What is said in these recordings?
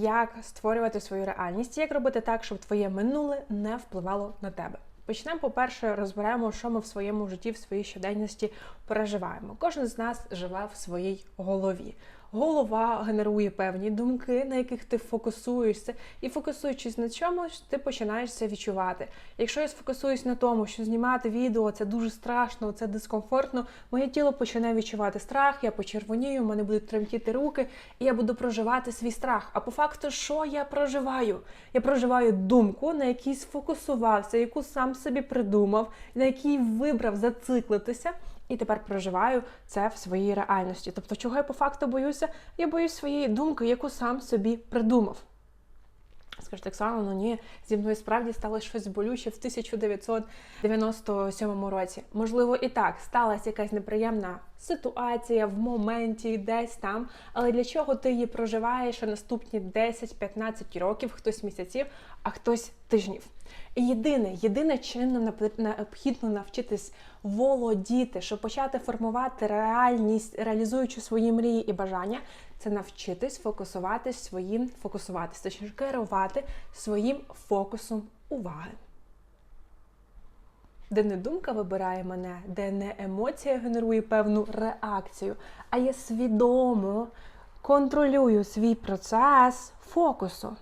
як створювати свою реальність, як робити так, щоб твоє минуле не впливало на тебе. Почнемо, по-перше, розберемо, що ми в своєму житті, в своїй щоденності переживаємо. Кожен з нас живе в своїй голові. Голова генерує певні думки, на яких ти фокусуєшся, і фокусуючись на чомусь, ти починаєш це відчувати. Якщо я сфокусуюсь на тому, що знімати відео це дуже страшно, це дискомфортно, моє тіло почне відчувати страх, я почервонію, в мене будуть тремтіти руки, і я буду проживати свій страх. А по факту, що я проживаю? Я проживаю думку, на якій сфокусувався, яку сам собі придумав, на якій вибрав зациклитися. І тепер проживаю це в своїй реальності. Тобто, чого я по факту боюся? Я боюсь своєї думки, яку сам собі придумав. Скажете, Оксана, ну ні, зі мною справді сталося щось болюче в 1997 році. Можливо, і так сталася якась неприємна ситуація в моменті, десь там. Але для чого ти її проживаєш наступні 10-15 років, хтось місяців, а хтось тижнів? І єдине, єдине, чим необхідно навчитись володіти, щоб почати формувати реальність, реалізуючи свої мрії і бажання, це навчитись фокусуватись своїм, фокусуватись, точніше керувати своїм фокусом уваги. Де не думка вибирає мене, де не емоція генерує певну реакцію, а я свідомо контролюю свій процес фокусу.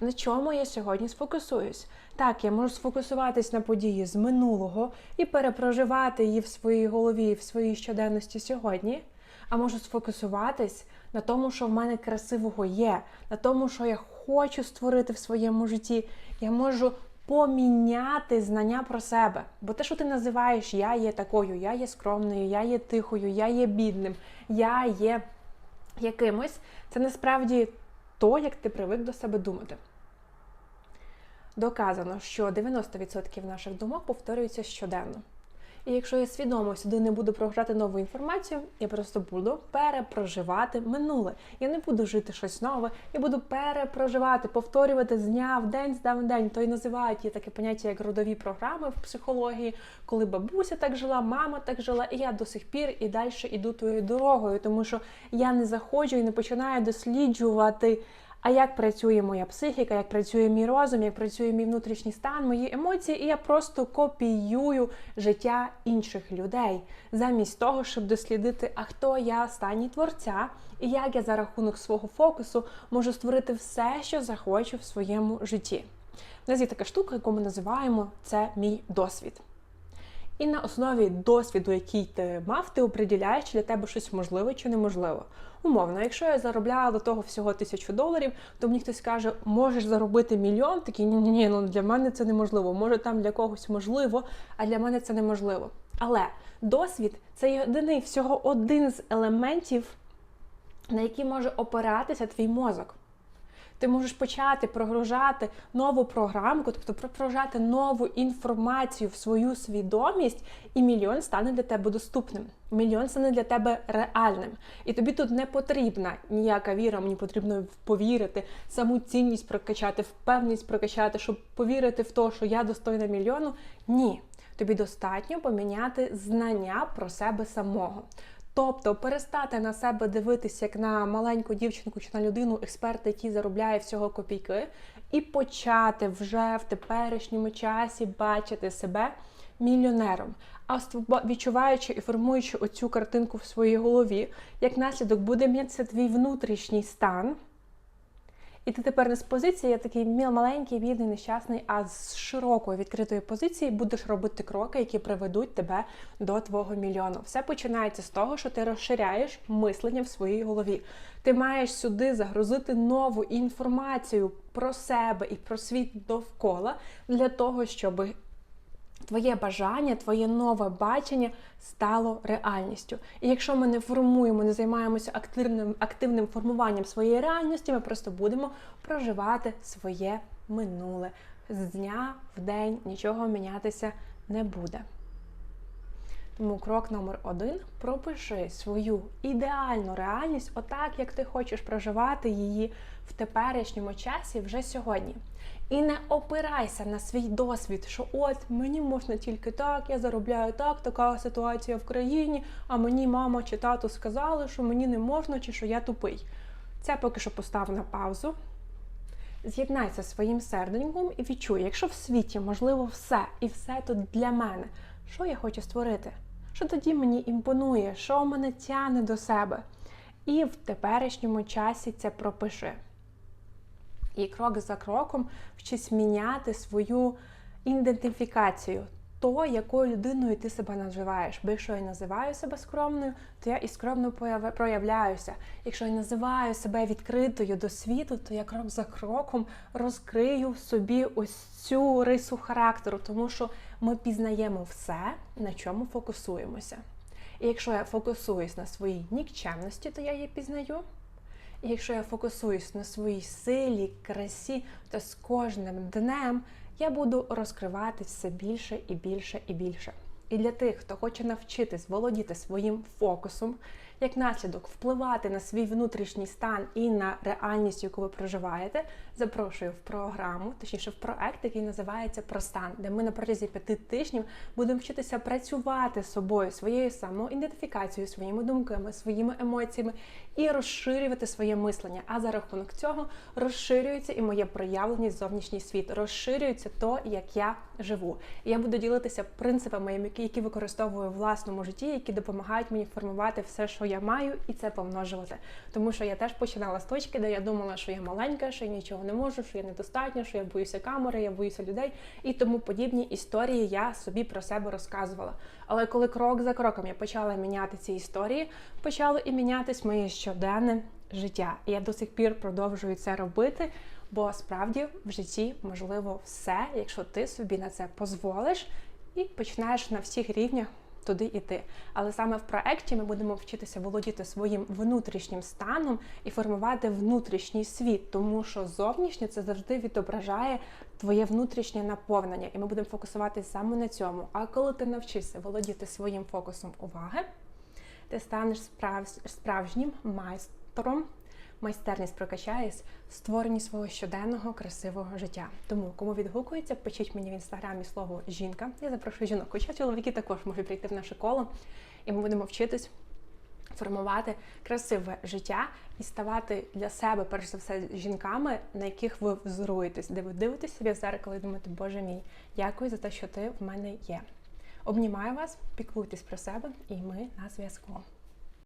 На чому я сьогодні сфокусуюсь? Так, я можу сфокусуватись на події з минулого і перепроживати її в своїй голові, в своїй щоденності сьогодні. А можу сфокусуватись на тому, що в мене красивого є, на тому, що я хочу створити в своєму житті. Я можу поміняти знання про себе. Бо те, що ти називаєш я є такою, я є скромною, я є тихою, я є бідним, я є якимось, це насправді то, як ти привик до себе думати. Доказано, що 90% наших думок повторюються щоденно. І якщо я свідомо сюди не буду програти нову інформацію, я просто буду перепроживати минуле. Я не буду жити щось нове, я буду перепроживати, повторювати з дня в день, з дня в день. То й називають є таке поняття, як родові програми в психології, коли бабуся так жила, мама так жила, і я до сих пір і далі іду тою дорогою, тому що я не заходжу і не починаю досліджувати. А як працює моя психіка, як працює мій розум, як працює мій внутрішній стан, мої емоції, і я просто копіюю життя інших людей, замість того, щоб дослідити, а хто я стані творця, і як я за рахунок свого фокусу можу створити все, що захочу в своєму житті. У нас є така штука, яку ми називаємо це мій досвід. І на основі досвіду, який ти мав, ти оприділяєш, для тебе щось можливе чи неможливо. Умовно, якщо я заробляла до того всього тисячу доларів, то мені хтось каже, можеш заробити мільйон, такий ні, ні, ні, ну для мене це неможливо. Може там для когось можливо, а для мене це неможливо. Але досвід це єдиний всього один з елементів, на які може опиратися твій мозок. Ти можеш почати прогружати нову програмку, тобто прогружати нову інформацію в свою свідомість, і мільйон стане для тебе доступним. Мільйон стане для тебе реальним. І тобі тут не потрібна ніяка віра, мені потрібно повірити, саму цінність прокачати, впевненість прокачати, щоб повірити в те, що я достойна мільйону. Ні. Тобі достатньо поміняти знання про себе самого. Тобто перестати на себе дивитися як на маленьку дівчинку чи на людину, експерта, який заробляє всього копійки, і почати вже в теперішньому часі бачити себе мільйонером. А відчуваючи і формуючи оцю картинку в своїй голові, як наслідок буде м'ятися твій внутрішній стан. І ти тепер не з позиції, я такий маленький, бідний, нещасний, а з широкої відкритої позиції будеш робити кроки, які приведуть тебе до твого мільйону. Все починається з того, що ти розширяєш мислення в своїй голові. Ти маєш сюди загрузити нову інформацію про себе і про світ довкола для того, щоб твоє бажання, твоє нове бачення стало реальністю. І якщо ми не формуємо, не займаємося активним, активним формуванням своєї реальності, ми просто будемо проживати своє минуле. З дня в день нічого мінятися не буде. Тому крок номер один пропиши свою ідеальну реальність, отак, як ти хочеш проживати її в теперішньому часі вже сьогодні. І не опирайся на свій досвід, що от мені можна тільки так, я заробляю так, така ситуація в країні, а мені мама чи тато сказали, що мені не можна, чи що я тупий. Це поки що постав на паузу. З'єднайся зі своїм серденьком і відчуй, якщо в світі можливо все, і все тут для мене, що я хочу створити? Що тоді мені імпонує, що мене тяне до себе? І в теперішньому часі це пропиши. І крок за кроком вчись міняти свою ідентифікацію, то, якою людиною ти себе називаєш. Бо якщо я називаю себе скромною, то я і скромно проявляюся. Якщо я називаю себе відкритою до світу, то я крок за кроком розкрию собі ось цю рису характеру, тому що ми пізнаємо все, на чому фокусуємося. І якщо я фокусуюсь на своїй нікчемності, то я її пізнаю. І якщо я фокусуюсь на своїй силі, красі, то з кожним днем я буду розкривати все більше і більше і більше. І для тих, хто хоче навчитись володіти своїм фокусом, як наслідок впливати на свій внутрішній стан і на реальність, яку ви проживаєте, запрошую в програму, точніше в проект, який називається Простан, де ми на протязі п'яти тижнів будемо вчитися працювати з собою, своєю самоідентифікацією, своїми думками, своїми емоціями і розширювати своє мислення. А за рахунок цього розширюється і моє проявлення зовнішній світ, розширюється то, як я живу. Я буду ділитися принципами, які- використовую в власному житті, які допомагають мені формувати все, що я маю, і це помножувати. Тому що я теж починала з точки, де я думала, що я маленька, що я нічого не можу, що я недостатня, що я боюся камери, я боюся людей і тому подібні історії я собі про себе розказувала. Але коли крок за кроком я почала міняти ці історії, почало і мінятись моє щоденне життя. І я до сих пір продовжую це робити. Бо справді в житті можливо все, якщо ти собі на це дозволиш і починаєш на всіх рівнях туди йти. Але саме в проекті ми будемо вчитися володіти своїм внутрішнім станом і формувати внутрішній світ, тому що зовнішнє це завжди відображає твоє внутрішнє наповнення, і ми будемо фокусуватися саме на цьому. А коли ти навчишся володіти своїм фокусом уваги, ти станеш справ... справжнім майстром. Майстерність прокачаєсь в створенні свого щоденного красивого життя. Тому, кому відгукується, пишіть мені в інстаграмі слово жінка. Я запрошую жінок. Хоча чоловіки також можуть прийти в наше коло, і ми будемо вчитись формувати красиве життя і ставати для себе, перш за все, жінками, на яких ви взоруєтесь, де ви дивитесь собі в зеркало і думаєте, Боже мій, дякую за те, що ти в мене є. Обнімаю вас, піклуйтесь про себе, і ми на зв'язку.